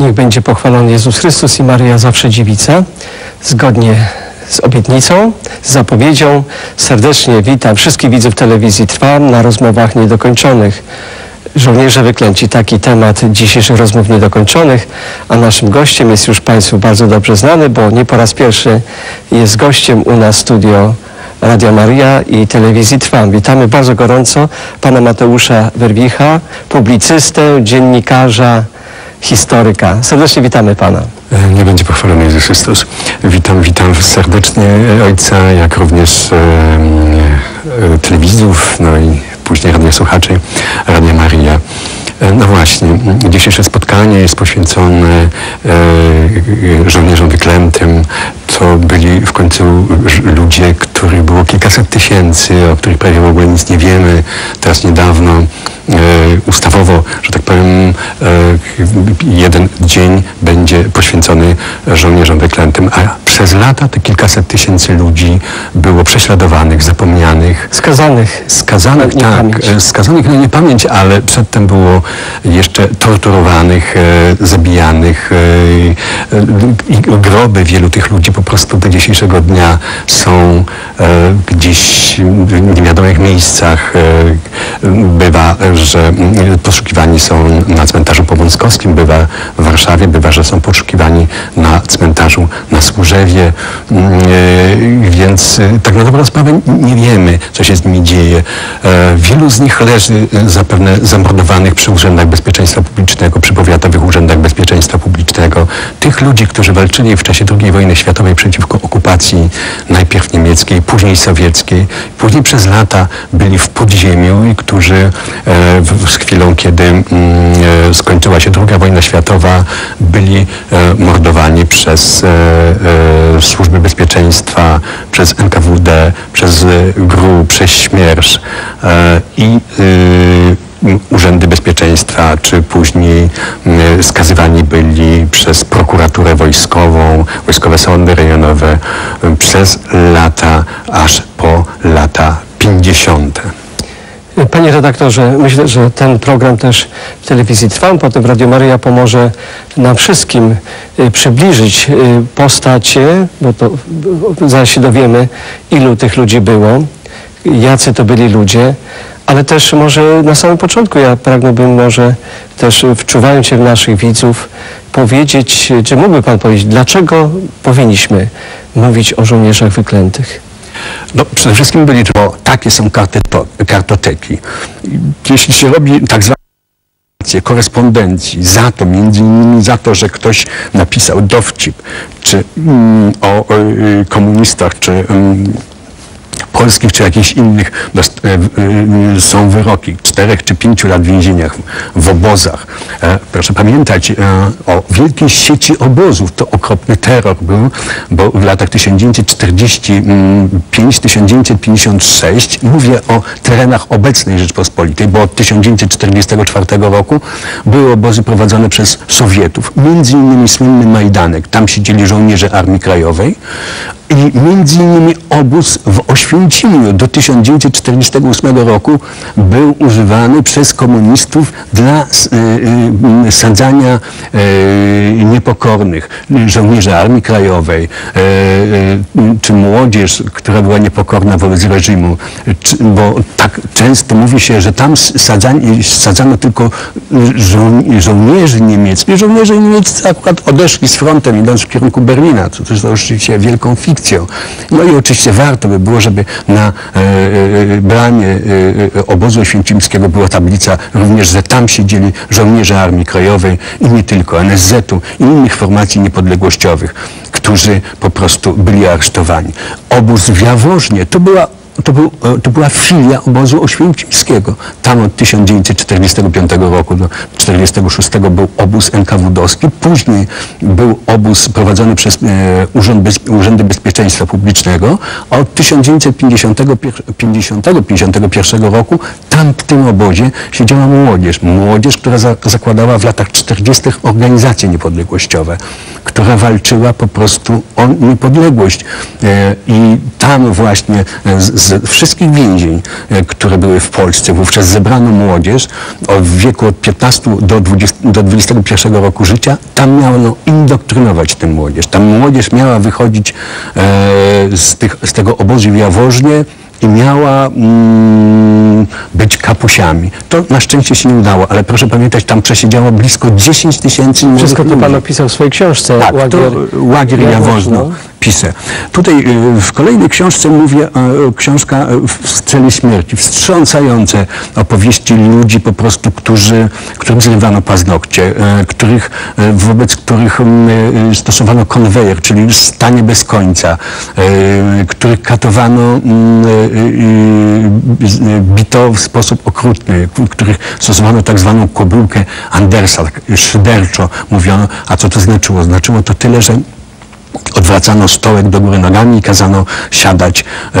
Niech będzie pochwalony Jezus Chrystus i Maria zawsze dziewica. Zgodnie z obietnicą, z zapowiedzią serdecznie witam wszystkich widzów telewizji Trwam na rozmowach niedokończonych. Żołnierze wyklęci, taki temat dzisiejszych rozmów niedokończonych, a naszym gościem jest już Państwu bardzo dobrze znany, bo nie po raz pierwszy jest gościem u nas studio Radia Maria i telewizji Trwam. Witamy bardzo gorąco pana Mateusza Werwicha, publicystę, dziennikarza, historyka. Serdecznie witamy pana. E, Nie będzie pochwalony Jezus Chrystus. Witam, witam serdecznie Ojca, jak również e, e, telewizów, no i później radiosłuchaczy Radia Maria. E, No właśnie, dzisiejsze spotkanie jest poświęcone e, żołnierzom wyklętym. To byli w końcu ludzie, których było kilkaset tysięcy, o których prawie w ogóle nic nie wiemy. Teraz niedawno e, ustawowo, że tak powiem, e, jeden dzień będzie poświęcony żołnierzom wyklętym, a przez lata te kilkaset tysięcy ludzi było prześladowanych, zapomnianych, Skazanych. skazanych, Na tak, niepamięć. e, skazanych na niepamięć, ale przedtem było jeszcze torturowanych, e, zabijanych i groby wielu tych ludzi po prostu do dzisiejszego dnia są gdzieś w niewiadomych miejscach. Bywa, że mm, poszukiwani są na cmentarzu Powązkowskim, bywa w Warszawie, bywa, że są poszukiwani na cmentarzu na Służewie, Mm, e, więc e, tak na dobrą sprawę nie wiemy, co się z nimi dzieje. E, Wielu z nich leży zapewne zamordowanych przy urzędach bezpieczeństwa publicznego, przy powiatowych urzędach bezpieczeństwa publicznego. Tych ludzi, którzy walczyli w czasie II wojny światowej przeciwko okupacji najpierw niemieckiej, później sowieckiej, później przez lata byli w podziemiu i którzy e, z chwilą, kiedy mm, e, skończyła się II wojna światowa, byli e, mordowani przez służby bezpieczeństwa, przez NKWD, przez GRU, przez Śmierz e, i urzędy bezpieczeństwa, czy później skazywani byli przez prokuraturę wojskową, wojskowe sądy rejonowe przez lata, aż po lata 50. Panie redaktorze, myślę, że ten program też w telewizji Trwam, potem Radio Maryja pomoże nam wszystkim y, przybliżyć y, postacie, bo to bo zaraz się dowiemy, ilu tych ludzi było, jacy to byli ludzie, ale też może na samym początku ja pragnąłbym może też y, wczuwając się w naszych widzów powiedzieć, y, czy mógłby Pan powiedzieć, dlaczego powinniśmy mówić o żołnierzach wyklętych? No, przede wszystkim byli, bo takie są kartoteki. Jeśli się robi tak zwane korespondencji za to, między innymi za to, że ktoś napisał dowcip, czy mm, o y, komunistach, czy mm, polskich czy jakichś innych e, e, są wyroki czterech czy pięciu lat w więzieniach, w obozach. E, Proszę pamiętać o wielkiej sieci obozów. To okropny terror był, bo w latach 1945-1956 mówię o terenach obecnej Rzeczpospolitej, bo od 1944 roku były obozy prowadzone przez Sowietów, między innymi słynny Majdanek. Tam siedzieli żołnierze Armii Krajowej, i między innymi obóz w Oświęcimiu do 1948 roku był używany przez komunistów dla y, y, sadzania y, niepokornych, żołnierzy Armii Krajowej, czy młodzież, która była niepokorna wobec reżimu, bo tak często mówi się, że tam sadzano tylko żo żołnierzy niemieckich. Żołnierze niemieccy akurat odeszli z frontem, idąc w kierunku Berlina, co też oczywiście wielką fikcją. No i oczywiście warto by było, żeby na e, e, bramie e, e, obozu oświęcimskiego była tablica również, że tam siedzieli żołnierze Armii Krajowej i nie tylko, NSZ-u i innych formacji niepodległościowych, którzy po prostu byli aresztowani. Obóz w Jaworznie to była to, był, e, to była filia obozu oświęcimskiego. Tam od 1945 roku do 1946 był obóz NKWD-owski. Później był obóz prowadzony przez e, Urząd Bez, Urzędy Bezpieczeństwa Publicznego. A od 1950-1951 roku tam w tym obozie siedziała młodzież. Młodzież, która za, zakładała w latach 40. organizacje niepodległościowe, która walczyła po prostu o niepodległość. E, I tam właśnie e, z, z wszystkich więzień, e, które były w Polsce, wówczas zebrano młodzież w wieku od 15 do, 20, do 21 roku życia, tam miano indoktrynować tę młodzież. Ta młodzież miała wychodzić e, z, tych, z tego obozu w Jaworznie i miała mm, być kapusiami. To na szczęście się nie udało, ale proszę pamiętać, tam przesiedziało blisko 10 tysięcy Wszystko to pan opisał w swojej książce. Tak, Łagier, to Łagier Jaworzno pisze. Tutaj y, w kolejnej książce mówię, książka e, w celi śmierci, wstrząsające opowieści ludzi po prostu, którzy, którym zrywano paznokcie, e, których, wobec których m, e, stosowano konwejer, czyli stanie bez końca, których katowano, m, z- e, bito w sposób okrutny, w których stosowano tak zwaną kobyłkę Andersa, tak szyderczo mówiono, a co to znaczyło? Znaczyło to tyle, że odwracano stołek do góry nogami i kazano siadać e, e,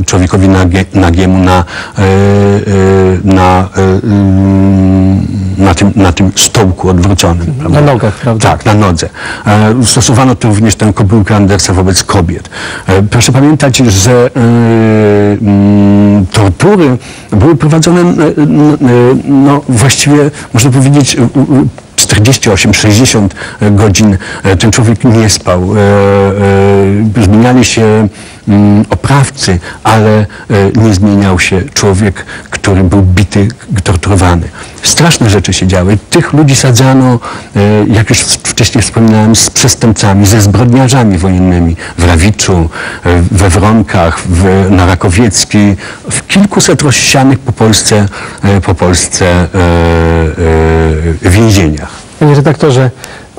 e, człowiekowi nagie, nagiemu na, e, e, na, e, mm, na, tym, na tym stołku odwróconym. prawda? Na nogach, prawda? Tak, na nodze. Stosowano tu również tę kobyłkę Andersa wobec kobiet. Proszę pamiętać, że mm, tortury były prowadzone no, właściwie, można powiedzieć, 48-60 godzin e, ten człowiek nie spał. E, e, Zmieniali się mm, oprawcy, ale nie zmieniał się człowiek, który był bity, torturowany. Straszne rzeczy się działy. Tych ludzi sadzano, jak już wcześniej wspominałem, z przestępcami, ze zbrodniarzami wojennymi w Rawiczu, we Wronkach, w, na Rakowiecki, w kilkuset rozsianych po Polsce, po Polsce więzieniach. Panie redaktorze,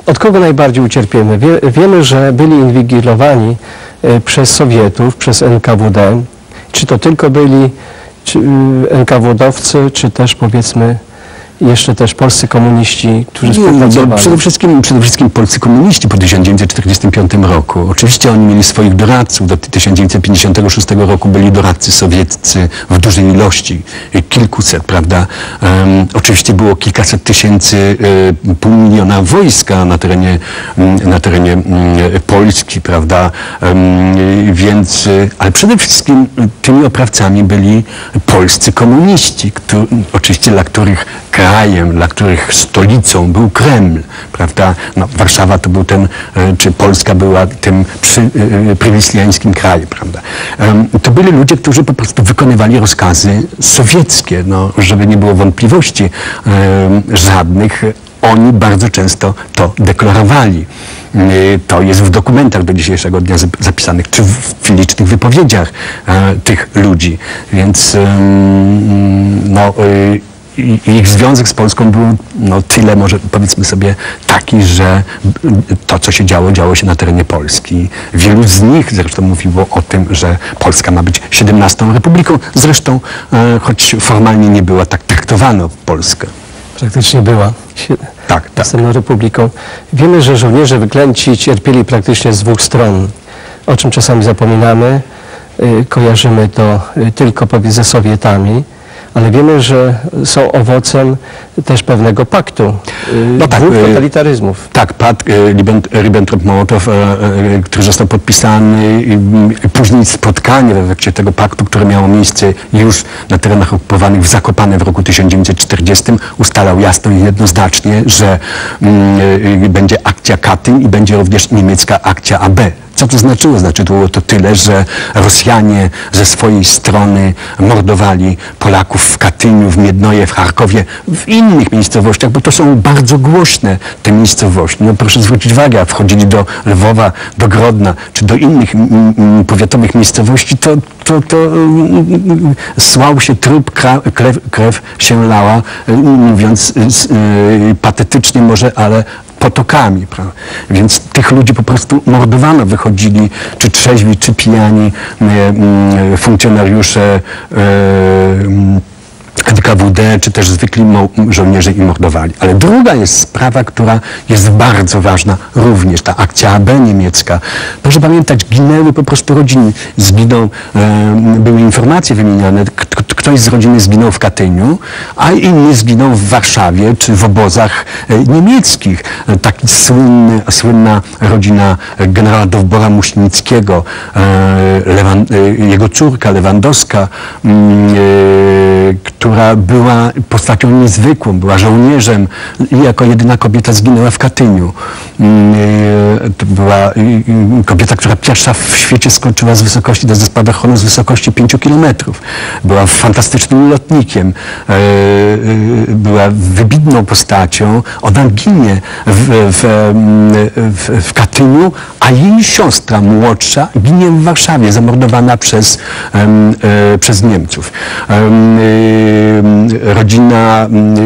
od kogo najbardziej ucierpiemy? Wie, wiemy, że byli inwigilowani e, przez Sowietów, przez NKWD. Czy to tylko byli czy, y, NKWD-owcy, czy też powiedzmy jeszcze też polscy komuniści, którzy no, przede, wszystkim, przede wszystkim polscy komuniści po 1945 roku. Oczywiście oni mieli swoich doradców. Do 1956 roku byli doradcy sowieccy w dużej ilości, kilkuset, prawda? Em, oczywiście było kilkaset tysięcy, y, pół miliona wojska na terenie, na terenie Polski, prawda? Więc, y, ale przede wszystkim tymi oprawcami byli polscy komuniści, którzy, oczywiście dla których krajem, dla których stolicą był Kreml, prawda? No, Warszawa to był ten, e, czy Polska była tym przy, e, e, krajem, prawda? To byli ludzie, którzy po prostu wykonywali rozkazy sowieckie, no, żeby nie było wątpliwości żadnych. Oni bardzo często to deklarowali. To jest w dokumentach do dzisiejszego dnia zap- zapisanych, czy w licznych wypowiedziach tych ludzi. Więc no, y, i- ich związek z Polską był no, tyle, może powiedzmy sobie, taki, że to, co się działo, działo się na terenie Polski. Wielu z nich zresztą mówiło o tym, że Polska ma być 17 republiką. Zresztą, e, choć formalnie nie była tak traktowana Polska. Praktycznie była. Tak, tak. Republiką. Wiemy, że żołnierze wyklęci cierpieli praktycznie z dwóch stron, o czym czasami zapominamy. Y, Kojarzymy to y, tylko ze Sowietami, ale wiemy, że są owocem też pewnego paktu y, No tak, dwóch y, totalitaryzmów. Tak, pakt Ribben- Ribbentrop-Mołotow, e, e, który został podpisany później spotkanie w efekcie tego paktu, które miało miejsce już na terenach okupowanych w Zakopane w roku 1940 ustalał jasno i jednoznacznie, że mm, będzie akcja Katyn i będzie również niemiecka akcja AB. Co to znaczyło? Znaczyło to tyle, że Rosjanie ze swojej strony mordowali Polaków w Katyniu, w Miednoje, w Charkowie, w innych miejscowościach, bo to są bardzo głośne te miejscowości. No proszę zwrócić uwagę, wchodzili do Lwowa, do Grodna, czy do innych powiatowych miejscowości, to, to, to mm, mm, słał się trup, krew, krew się lała, y, mówiąc y, y, patetycznie może, ale potokami. Prawda? Więc tych ludzi po prostu mordowano, wychodzili czy trzeźwi, czy pijani e, mm, funkcjonariusze e, mm, NKWD, czy też zwykli żołnierze i mordowali. Ale druga jest sprawa, która jest bardzo ważna również, ta akcja AB niemiecka. Proszę pamiętać, ginęły po prostu rodziny. Zginął, e, były informacje wymieniane, ktoś z rodziny zginął w Katyniu, a inny zginął w Warszawie, czy w obozach e, niemieckich. e, taki słynny, słynna rodzina generała Dowbora Muśnickiego, e, Lewan, jego córka Lewandowska, mm, która była postacią niezwykłą, była żołnierzem i jako jedyna kobieta zginęła w Katyniu. Mm, To była kobieta, która pierwsza w świecie skoczyła z wysokości do spadochronu z wysokości 5 kilometrów. Była fantastycznym lotnikiem, e, e, była wybitną postacią. Ona ginie w, w, mm, w, w Katyniu, a jej siostra młodsza ginie w Warszawie, zamordowana przez, e, przez Niemców. Em, rodzina mm,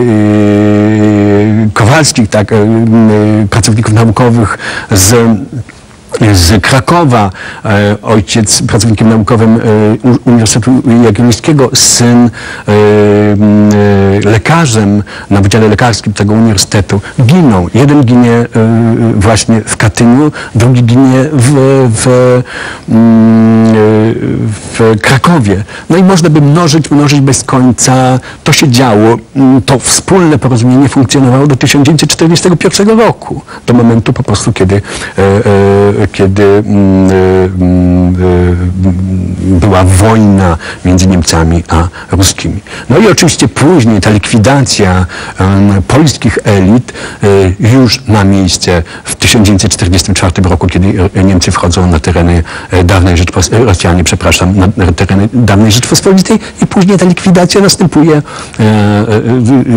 Kowalskich, tak, pracowników naukowych z z Krakowa, e, ojciec pracownikiem naukowym e, Uniwersytetu Jagiellońskiego, syn e, lekarzem na Wydziale Lekarskim tego uniwersytetu, giną. Jeden ginie właśnie w Katyniu, drugi ginie w, w, mm, w Krakowie. No i można by mnożyć, mnożyć bez końca. To się działo. Mm, To wspólne porozumienie funkcjonowało do 1941 roku, do momentu po prostu, kiedy, kiedy mm, e, mm, e, była wojna między Niemcami a Ruskimi. No i oczywiście później ta likwidacja polskich elit e, już ma miejsce w 1944 roku, kiedy Niemcy wchodzą na tereny dawnej Rzeczpospolitej, Rosjanie, przepraszam, na tereny dawnej Rzeczpospolitej i później ta likwidacja następuje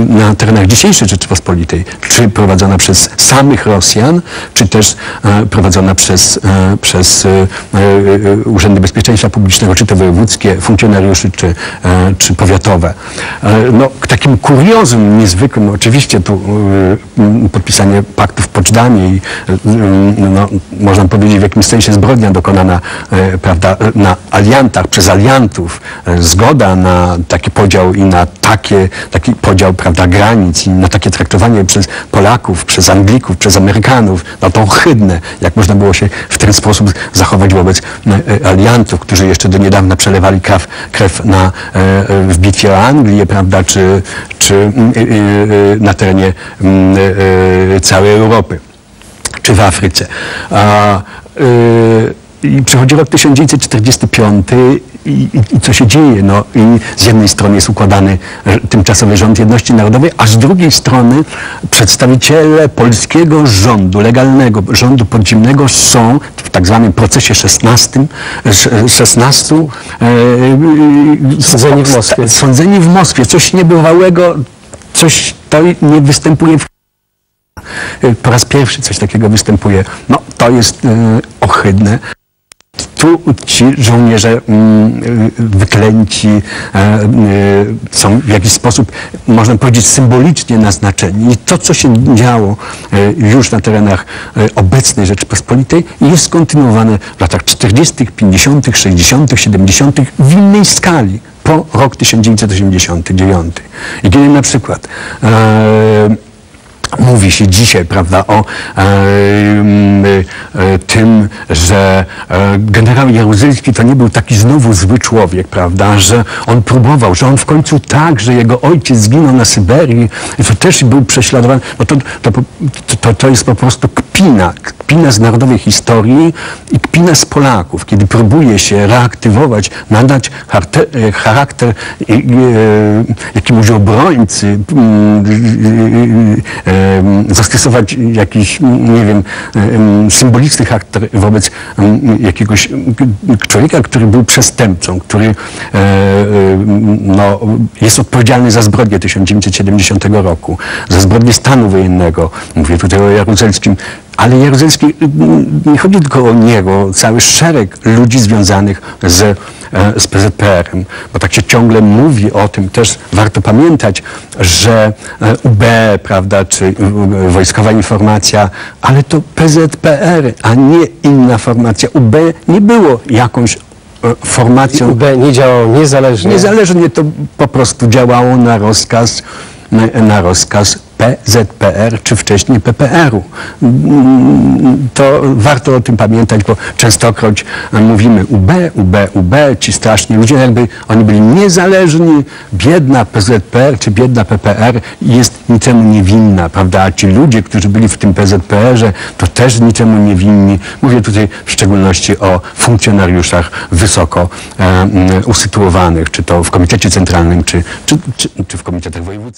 na terenach dzisiejszej Rzeczypospolitej, czy prowadzona przez samych Rosjan, czy też prowadzona przez, e, przez e, e, Urzędy Bezpieczeństwa Publicznego, czy to wojewódzkie, funkcjonariuszy, czy, czy powiatowe. No, takim kuriozum niezwykłym, oczywiście tu podpisanie paktu Poczdamie i m, no, można powiedzieć w jakimś sensie zbrodnia dokonana e, prawda, na aliantach, przez aliantów, e, zgoda na taki podział i na takie, taki podział prawda, granic i na takie traktowanie przez Polaków, przez Anglików, przez Amerykanów, no to ohydne, jak można było się w ten sposób zachować wobec e, aliantów, którzy jeszcze do niedawna przelewali krew, krew na, w bitwie o Anglię, prawda, czy, czy mm, e, e, na terenie mm, całej Europy czy w Afryce. A, y, I przychodzi rok 1945 i, i, i co się dzieje? No, I z jednej strony jest układany tymczasowy rząd jedności narodowej, a z drugiej strony przedstawiciele polskiego rządu, legalnego rządu podziemnego są w tak zwanym procesie 16, sz- 16 e, e, Sądzeni w Moskwie. Sądzeni w Moskwie. Coś niebywałego, coś to nie występuje w po raz pierwszy coś takiego występuje. No, to jest e, ohydne. Tu ci żołnierze mm, y, wyklęci e, e, są w jakiś sposób, można powiedzieć, symbolicznie naznaczeni. I to, co się działo e, już na terenach e, obecnej Rzeczypospolitej, jest kontynuowane w latach 40., 50., 60., 70. w innej skali po rok 1989. I kiedy na przykład Mówi się dzisiaj, prawda, o e, e, tym, że e, generał Jaruzelski to nie był taki znowu zły człowiek, prawda, że on próbował, że on w końcu tak, że jego ojciec zginął na Syberii, to też był prześladowany. No to, to, to, to jest po prostu kpina, kpina z narodowej historii i kpina z Polaków, kiedy próbuje się reaktywować, nadać e, charakter e, e, jakiemuś obrońcy, zastosować jakiś, nie wiem, em, symboliczny charakter wobec jakiegoś człowieka, który był przestępcą, który e, no, jest odpowiedzialny za zbrodnię 1970 roku, za zbrodnię stanu wojennego. Mówię tutaj o Jaruzelskim. Ale Jaruzelski, mm, nie chodzi tylko o niego, cały szereg ludzi związanych z, e, z PZPR-em, bo tak się ciągle mówi o tym, też warto pamiętać, że e, UB, prawda, czy e, Wojskowa Informacja, ale to PZPR, a nie inna formacja. UB nie było jakąś e, formacją UB nie działał niezależnie. Niezależnie to po prostu działało na rozkaz, na, rozkaz PZPR czy wcześniej PPR-u. To warto o tym pamiętać, bo częstokroć mówimy UB, UB, UB, ci straszni ludzie, jakby oni byli niezależni, biedna PZPR czy biedna PPR jest niczemu niewinna, prawda? A ci ludzie, którzy byli w tym PZPR-ze, to też niczemu niewinni. Mówię tutaj w szczególności o funkcjonariuszach wysoko e, usytuowanych, czy to w Komitecie Centralnym, czy, czy, czy, czy w komitetach wojewódzkich.